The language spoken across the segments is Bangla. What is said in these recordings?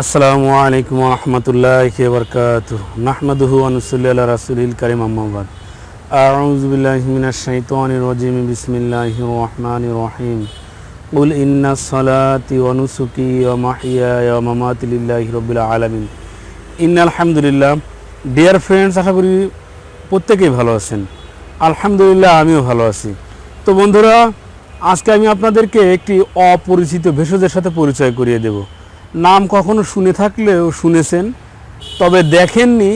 আসসালামু আলাইকুম রহমতুল্লাহ বরকাত নাহমাদুহু আনুসুল্লাহ রাসুলিল করিম আহমাবাদ আউযু বিল্লাহি মিনাশ শাইতানির রাজিম, বিসমিল্লাহির রহমানির রহিম। কুল ইন্না সালাতি ওয়া নুসুকি ওয়া মাহইয়ায়া ওয়া মামাতি লিল্লাহি রাব্বিল আলামিন। ইন্নাল হামদুলিল্লাহ। ডিয়ার ফ্রেন্ডস আশা করি প্রত্যেকেই ভালো আছেন। আলহামদুলিল্লাহ, আমিও ভালো আছি। তো বন্ধুরা, আজকে আমি আপনাদেরকে একটি অপরিচিত ভেষজের সাথে পরিচয় করিয়ে দেব। নাম কখনো শুনে থাকলেও শুনেছেন, তবে দেখেননি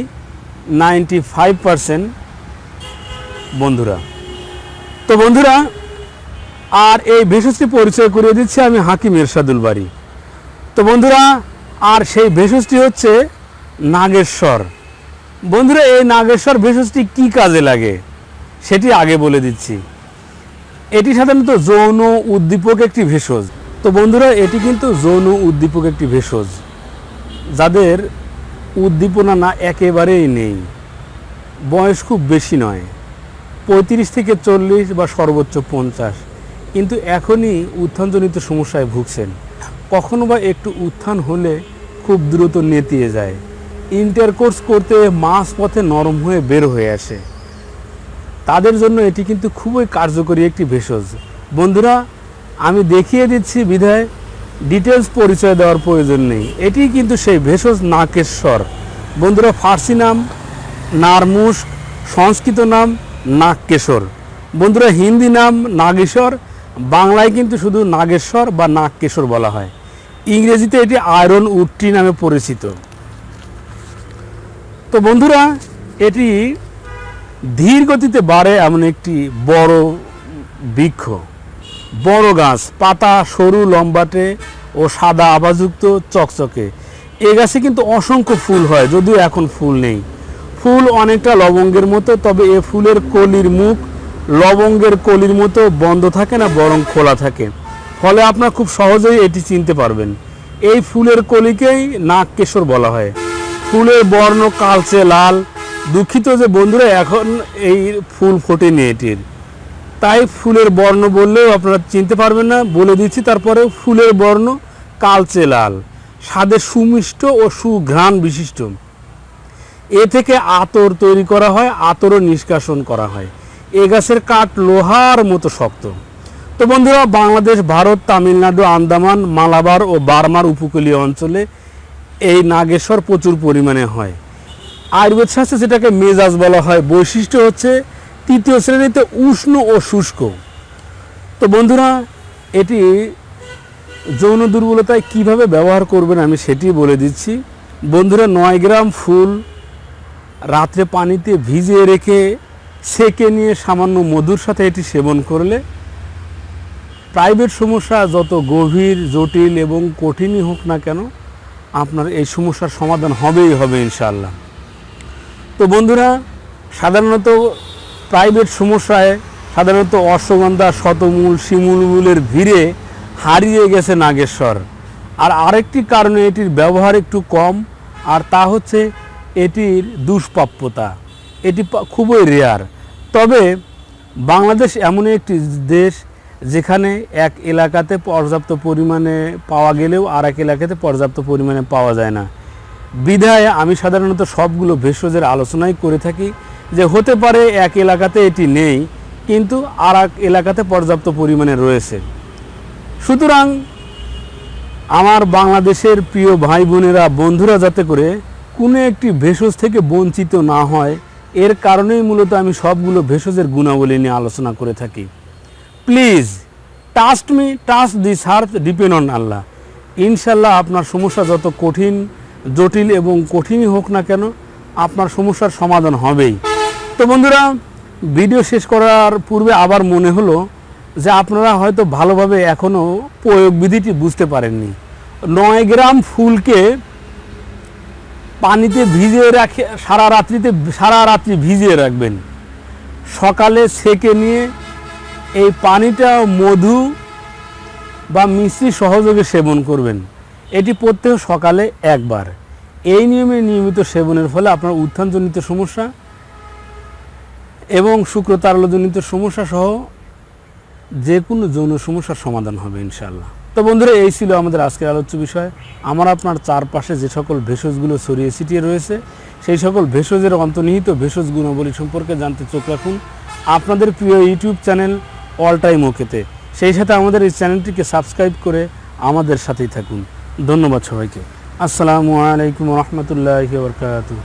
নাইনটি ফাইভ পারসেন্ট বন্ধুরা। তো বন্ধুরা, আর এই ভেষজটি পরিচয় করিয়ে দিচ্ছি আমি হাকিম এরশাদুল বাড়ি তো বন্ধুরা, আর সেই ভেষজটি হচ্ছে নাগেশ্বর। বন্ধুরা, এই নাগেশ্বর ভেষজটি কি কাজে লাগে, সেটি আগে বলে দিচ্ছি। এটি সাধারণত যৌন উদ্দীপক একটি ভেষজ। তো বন্ধুরা, এটি কিন্তু যৌন উদ্দীপক একটি ভেষজ, যাদের উদ্দীপনা না একেবারেই নেই। বয়স খুব বেশি নয়, পঁয়ত্রিশ থেকে চল্লিশ বা সর্বোচ্চ পঞ্চাশ। কিন্তু এখনই উত্থানজনিত সমস্যায় ভুগছেন। কখনো বা একটু উত্থান হলে খুব দ্রুত নেতিয়ে যায়। ইন্টারকোর্স করতে মাস পথে নরম হয়ে বের হয়ে আসে। তাদের জন্য এটি কিন্তু খুবই কার্যকরী একটি ভেষজ। বন্ধুরা আমি দেখিয়ে দিচ্ছি বিধায় ডিটেলস পরিচয় দেওয়ার প্রয়োজন নেই। এটি কিন্তু সেই ভেষজ নাকেশ্বর। বন্ধুরা, ফার্সি নাম নারমুস সংস্কৃত নাম, নাগকেশর। বন্ধুরা, হিন্দি নাম, নাগেশ্বর। বাংলায় কিন্তু শুধু নাগেশ্বর বা নাগকেশর বলা হয়। ইংরেজিতে এটি আয়রন উডটি নামে পরিচিত। তো বন্ধুরা, এটি ধীর গতিতে বাড়ে এমন একটি বড় বৃক্ষ। বড় গাছ, পাতা, সরু, লম্বাটে ও সাদা আবাযুক্ত চকচকে। এ গাছে কিন্তু অসংখ্য ফুল হয়, যদিও এখন ফুল নেই। ফুল অনেকটা লবঙ্গের মতো, তবে এ ফুলের কলির মুখ লবঙ্গের কলির মতো বন্ধ থাকে না, বরং খোলা থাকে। ফলে আপনার খুব সহজেই এটি চিনতে পারবেন। এই ফুলের কলিকেই নাগকেশর বলা হয়। ফুলের বর্ণ কালচে লাল। দুঃখিত যে বন্ধুরা, এখন এই ফুল ফোটেনি এটির। তাই ফুলের বর্ণ বললেও আপনারা চিনতে পারবেন না। বলে দিচ্ছি, তারপরে ফুলের বর্ণ কালচে লাল, স্বাদে সুমিষ্ট ও সুঘ্রাণ বিশিষ্ট। এ থেকে আতর তৈরি করা হয়, আতরও নিষ্কাশন করা হয়। এ গাছের কাঠ লোহার মতো শক্ত। তো বন্ধুরা, বাংলাদেশ, ভারত, তামিলনাড়ু, আন্দামান, মালাবার ও বার্মার উপকূলীয় অঞ্চলে এই নাগেশ্বর প্রচুর পরিমাণে হয়। আয়ুর্বেদ শাস্ত্রে যেটাকে মেজাজ বলা হয়, বৈশিষ্ট্য হচ্ছে তৃতীয় শ্রেণীতে উষ্ণ ও শুষ্ক। তো বন্ধুরা, এটি যৌন দুর্বলতায় কীভাবে ব্যবহার করবেন আমি সেটি বলে দিচ্ছি। বন্ধুরা, নয় গ্রাম ফুল রাত্রে পানিতে ভিজিয়ে রেখে সেকে নিয়ে সামান্য মধুর সাথে এটি সেবন করলে প্রাইভেট সমস্যা যত গভীর, জটিল এবং কঠিনই হোক না কেন, আপনার এই সমস্যার সমাধান হবেই হবে ইনশাআল্লাহ। তো বন্ধুরা, সাধারণত প্রাইভেট সমস্যায় সাধারণত অশ্বগন্ধা, শতমূল, শিমুলমূলের ভিড়ে হারিয়ে গেছে নাগেশ্বর। আর আরেকটি কারণে এটির ব্যবহার একটু কম, আর তা হচ্ছে এটির দুষ্প্রাপ্যতা। এটি খুবই রেয়ার তবে বাংলাদেশ এমন একটি দেশ যেখানে এক এলাকাতে পর্যাপ্ত পরিমাণে পাওয়া গেলেও আর এক এলাকাতে পর্যাপ্ত পরিমাণে পাওয়া যায় না। বিধায় আমি সাধারণত সবগুলো ভেষজের আলোচনাই করে থাকি। যে হতে পারে এক এলাকাতে এটি নেই, কিন্তু আর এক এলাকাতে পর্যাপ্ত পরিমাণে রয়েছে। সুতরাং আমার বাংলাদেশের প্রিয় ভাই বোনেরা বন্ধুরা, যাতে করে কোনো একটি ভেষজ থেকে বঞ্চিত না হয়, এর কারণেই মূলত আমি সবগুলো ভেষজের গুণাবলী নিয়ে আলোচনা করে থাকি। Please trust me trust this heart depend on Allah. ইনশাল্লাহ আপনার সমস্যা যত কঠিন, জটিল এবং কঠিনই হোক না কেন, আপনার সমস্যার সমাধান হবেই। তো বন্ধুরা, ভিডিও শেষ করার পূর্বে আবার মনে হলো যে আপনারা হয়তো ভালোভাবে এখনও প্রয়োগ বিধিটি বুঝতে পারেননি। নয় গ্রাম ফুলকে পানিতে ভিজিয়ে রাখে, সারা রাত্রিতে, সারা রাত্রি ভিজিয়ে রাখবেন। সকালে সেকে নিয়ে এই পানিটা মধু বা মিশ্রি সহযোগে সেবন করবেন। এটি প্রত্যেক সকালে একবার। এই নিয়মে নিয়মিত সেবনের ফলে আপনার উত্থানজনিত সমস্যা এবং শুক্রতারলজনিত সমস্যা সহ যে কোনো যৌন সমস্যার সমাধান হবে ইনশাল্লাহ তো বন্ধুরা, এই ছিল আমাদের আজকের আলোচ্য বিষয়। আমার আপনার চারপাশে যে সকল ভেষজগুলো ছড়িয়ে ছিটিয়ে রয়েছে, সেই সকল ভেষজের অন্তর্নিহিত ভেষজ গুণাবলী সম্পর্কে জানতে চোখ রাখুন। আপনাদের প্রিয় ইউটিউব চ্যানেল অল টাইম ওকেতে। সেই সাথে আমাদের এই চ্যানেলটিকে সাবস্ক্রাইব করে আমাদের সাথেই থাকুন। ধন্যবাদ সবাইকে। আসসালামু আলাইকুম রহমতুল্লাহ বরকাতু